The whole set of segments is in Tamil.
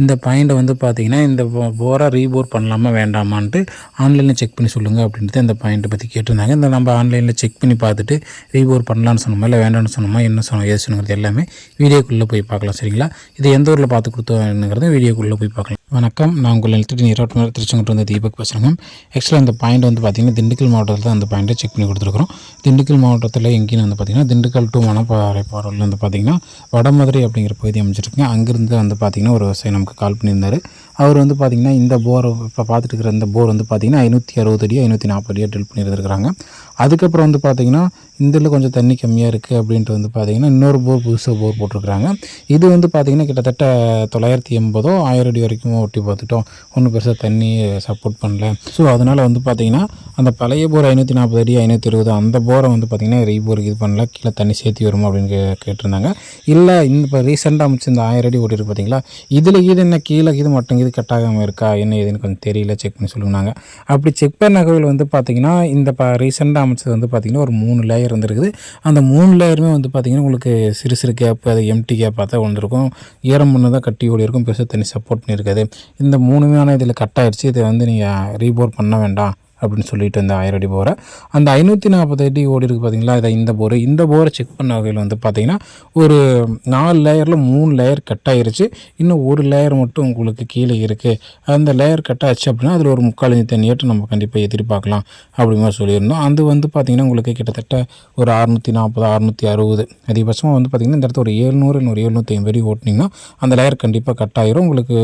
இந்த பாயிண்ட்டை வந்து பார்த்தீங்கன்னா இந்த போராக ரீபோர் பண்ணலாமா வேண்டாமான்ட்டு ஆன்லைனில் செக் பண்ணி சொல்லுங்கள் அப்படின்ட்டு இந்த பாயிண்ட்டை பற்றி கேட்டிருந்தாங்க. இந்த நம்ம ஆன்லைனில் செக் பண்ணி பார்த்துட்டு ரீபோர் பண்ணலான்னு சொன்னோமா இல்லை வேண்டாம்னு சொன்னோமா என்ன சொன்னோம் ஏது சொன்னது எல்லாமே வீடியோக்குள்ளே போய் பார்க்கலாம் சரிங்களா? இது எந்த ஊரில் பார்த்து கொடுத்தோங்கிறத வீடியோக்குள்ளே போய் பார்க்கலாம். வணக்கம் நான் உங்கள் எழுத்துட்டு நீரோட்டம் திருச்செங்கோட்டு வந்து தீபக் பேசுகிறேங்க ஆக்சுவலாக இந்த பாயிண்ட் வந்து பார்த்திங்கன்னா திண்டுக்கல் மாவட்டத்தில் தான் அந்த பாயிண்ட்டை செக் பண்ணி கொடுத்துருக்குறோம். திண்டுக்கல் மாவட்டத்தில் எங்கேயும் வந்து பார்த்திங்கன்னா திண்டுக்கல் டு மணப்பாறை பாடலில் வந்து பார்த்திங்கன்னா வடமதுரை அப்படிங்கிற பகுதி அமைச்சிருக்கேன் அங்கேருந்து வந்து பார்த்திங்கன்னா ஒரு விவசாயம் நமக்கு கால் பண்ணியிருந்தார். அவர் வந்து பார்த்திங்கன்னா இந்த போர் இப்போ பார்த்துட்டு இருக்கிற இந்த போர் வந்து பார்த்திங்கன்னா ஐநூற்றி அறுபது அடி ஐநூற்றி நாற்பது அடியாக ட்ரில் பண்ணியிருந்துருக்காங்க அதுக்கப்புறம் வந்து பார்த்திங்கன்னா இதில் கொஞ்சம் தண்ணி கம்மியாக இருக்குது அப்படின்ட்டு வந்து பார்த்திங்கன்னா இன்னொரு போர் புதுசாக போர் போட்டிருக்கிறாங்க. இது வந்து பார்த்திங்கன்னா கிட்டத்தட்ட தொள்ளாயிரத்தி எண்பதோ ஆயிரம் அடி வரைக்கும் ஒட்டி பார்த்துட்டோம். ஒன்றும் பெருசாக தண்ணி சப்போர்ட் பண்ணல. ஸோ அதனால் வந்து பார்த்திங்கன்னா அந்த பழைய போர் ஐநூற்றி நாற்பது அடி ஐநூற்றி இருபது அந்த போரை வந்து பார்த்திங்கன்னா ரீபோருக்கு இது பண்ணல. கீழே தண்ணி சேர்த்து வருமா அப்படின்னு கே கேட்டிருந்தாங்க. இல்லை இந்த இப்போ ரீசெண்டாக அமைச்சு இந்த ஆயிரம் அடி ஓட்டிருக்கு பார்த்தீங்களா இதில் இது என்ன கீழே இது மட்டும் இது கட்டாகாமல் இருக்கா? என்ன ஏதுன்னு கொஞ்சம் தெரியல. செக் பண்ணி சொல்லுங்க அப்படி செக் பண்ண கோவில் வந்து பார்த்திங்கன்னா இந்த ப ரீசெண்டாக அமைச்சது வந்து பார்த்திங்கன்னா ஒரு மூணு லேயர் வந்துருக்குது அந்த மூணு லேயருமே வந்து பார்த்திங்கன்னா உங்களுக்கு சிறு சிறு கேப் அது எம்டி கேப்பாக தான் வந்துருக்கும் ஈரம் பண்ண தான் கட்டி ஓடி இருக்கும். பெருசாக தண்ணி சப்போர்ட் பண்ணியிருக்காது. இந்த மூணுமே ஆனால் இதில் கட் ஆகிடுச்சு இதை வந்து நீங்கள் ரீபோர் பண்ண வேண்டாம். அப்படின்னு சொல்லிட்டு இந்த ஆயிரம் அடி போரை. அந்த ஐநூற்றி நாற்பது அடி ஓடி இருக்குது பார்த்தீங்களா இதை இந்த போர் இந்த போரை செக் பண்ண வகையில் வந்து பார்த்தீங்கன்னா ஒரு நாலு லேயரில் மூணு லேயர் கட் ஆயிருச்சு. இன்னும் ஒரு லேயர் மட்டும் உங்களுக்கு கீழே இருக்குது அந்த லேயர் கட் ஆச்சு அப்படின்னா அதில் ஒரு முக்கால் இஞ்சி தண்ணியாட்டு நம்ம கண்டிப்பாக எதிர்பார்க்கலாம் அப்படி மாதிரி சொல்லியிருந்தோம். அது வந்து பார்த்திங்கன்னா உங்களுக்கு கிட்டத்தட்ட ஒரு அறுநூற்றி நாற்பது அறுநூற்றி அறுபது. அதிகபட்சமாக வந்து பார்த்திங்கன்னா இந்த இடத்துல ஒரு ஏழ்நூறு இன்னொரு எழுநூற்றி ஐம்பது அடி ஓட்டினீங்கன்னா அந்த லேயர் கண்டிப்பாக கட் ஆயிரும். உங்களுக்கு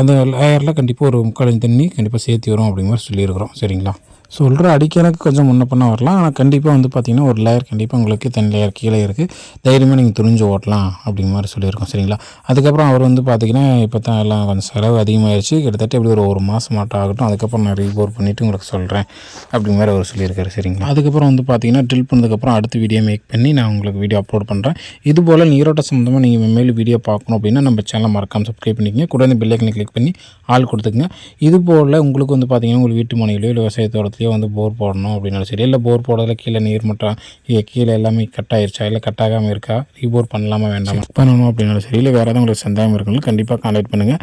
அந்த லேயரில் கண்டிப்பாக ஒரு முக்கால் இஞ்சி தண்ணி கண்டிப்பாக சேர்த்து வரும் அப்படிங்கிற மாதிரி சொல்லியிருக்கிறோம். சரிங்களா? เนาะ சொல்கிற அடிக்கணக்கு கொஞ்சம் முன்ன பண்ண வரலாம். ஆனால் கண்டிப்பாக வந்து பார்த்திங்கன்னா ஒரு லேயர் கண்டிப்பாக உங்களுக்கு தென் லேயர் கீழே இருக்குது தைரியமாக நீங்கள் துணிஞ்சு ஓட்டலாம் அப்படிங்கிற மாதிரி சொல்லியிருக்கோம். சரிங்களா? அதுக்கப்புறம் அவர் வந்து பார்த்திங்கன்னா இப்போ தான் எல்லாம் கொஞ்சம் செலவு அதிகமாகிடுச்சு கிட்டத்தட்ட எப்படி ஒரு ஒரு மாதம் மாட்டம் ஆகட்டும். அதுக்கப்புறம் நான் ரீபோர் பண்ணிவிட்டு உங்களுக்கு சொல்கிறேன் அப்படிங்கிற மாதிரி அவர் சொல்லியிருக்காரு. சரிங்களா? அதுக்கப்புறம் வந்து பார்த்திங்கன்னா ட்ரில் பண்ணதுக்கப்புறம் அடுத்த வீடியோ மேக் பண்ணி நான் உங்களுக்கு வீடியோ அப்லோட் பண்ணுறேன் இது போல் நீரோட்ட சம்மந்தமாக நீங்கள் மேலும் வீடியோ பார்க்கணும் அப்படின்னா நம்ம சேனலை மறக்காமல் சப்ஸ்கிரைப் பண்ணிக்கங்க. கூட இந்த பெல்லைக்கனை கிளிக் பண்ணி ஆள் கொடுத்துக்குங்க. இது போல் உங்களுக்கு வந்து பார்த்திங்கன்னா உங்களுக்கு வீட்டு மனையிலோ இல்லை விவசாயத்தோடத்தையோ இடத்துலையோ வந்து போர் போடணும் அப்படின்னாலும் சரி இல்லை போர் போடுறதுல கீழே நீர் மட்டம் கீழே எல்லாமே கட் ஆயிருச்சா இல்லை கட் ஆகாமல் இருக்கா? ரீபோர் பண்ணலாமா வேண்டாமா? பண்ணணும் அப்படின்னாலும் சரி இல்லை வேறு ஏதாவது உங்களுக்கு சந்தேகம் இருக்குங்களா கண்டிப்பாக கான்டாக்ட் பண்ணுங்கள்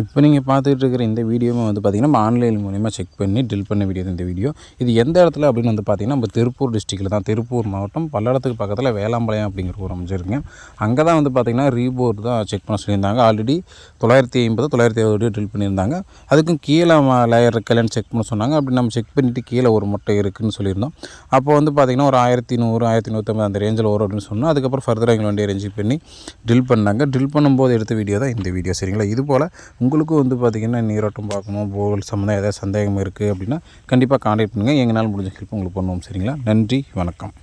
இப்போ நீங்கள் பார்த்துட்டு இருக்கிற இந்த வீடியோவை வந்து பார்த்திங்கன்னா நம்ம ஆன்லைன் மூலிமா செக் பண்ணி ட்ரில் பண்ண வீடியோ இந்த வீடியோ. இது எந்த இடத்துல அப்படின்னு வந்து பார்த்திங்கன்னா நம்ம திருப்பூர் டிஸ்ட்ரிக்டில் தான். திருப்பூர் மாவட்டம் பல்லடத்துக்கு பக்கத்தில் வேளாம்பாளையம் அப்படிங்கிற ஊர் அமைச்சிருக்கேன் அங்கே தான் வந்து பார்த்திங்கன்னா ரீபோர் தான் செக் பண்ண சொல்லியிருந்தாங்க. ஆல்ரெடி தொள்ளாயிரத்தி ஐம்பது தொள்ளாயிரத்தி அறுபது ட்ரில் பண்ணியிருந்தாங்க. அதுக்கும் கீழே லேயர் இருக்கலன்னு செக் பண்ண சொன்னாங்க. அப்படி நம்ம செக் பண்ணிவிட்டு கீழே ஒரு முட்டை இருக்குதுன்னு சொல்லியிருந்தோம். அப்போ வந்து பார்த்திங்கன்னா ஒரு ஆயிரத்தி நூறு ஆயிரத்தி நூற்றம்பது அந்த ரேஞ்சில் வரும் அப்படின்னு சொன்னால் அதுக்கப்புறம் ஃபர்தராக எங்களை வண்டி அரேஞ்ச் பண்ணி ட்ரில் பண்ணாங்க. ட்ரில் பண்ணும்போது எடுத்த வீடியோ தான் இந்த வீடியோ சரிங்களா? இது போல் உங்களுக்கும் வந்து பார்த்திங்கன்னா நீரோட்டம் பார்க்கணும் போல் சம்மந்தம் ஏதாவது சந்தேகம் இருக்குது அப்படின்னா கண்டிப்பாக காண்டாக்ட் பண்ணுங்கள் எங்களால் முடிஞ்ச ஹெல்ப் உங்களுக்கு பண்ணுவோம். சரிங்களா? நன்றி வணக்கம்.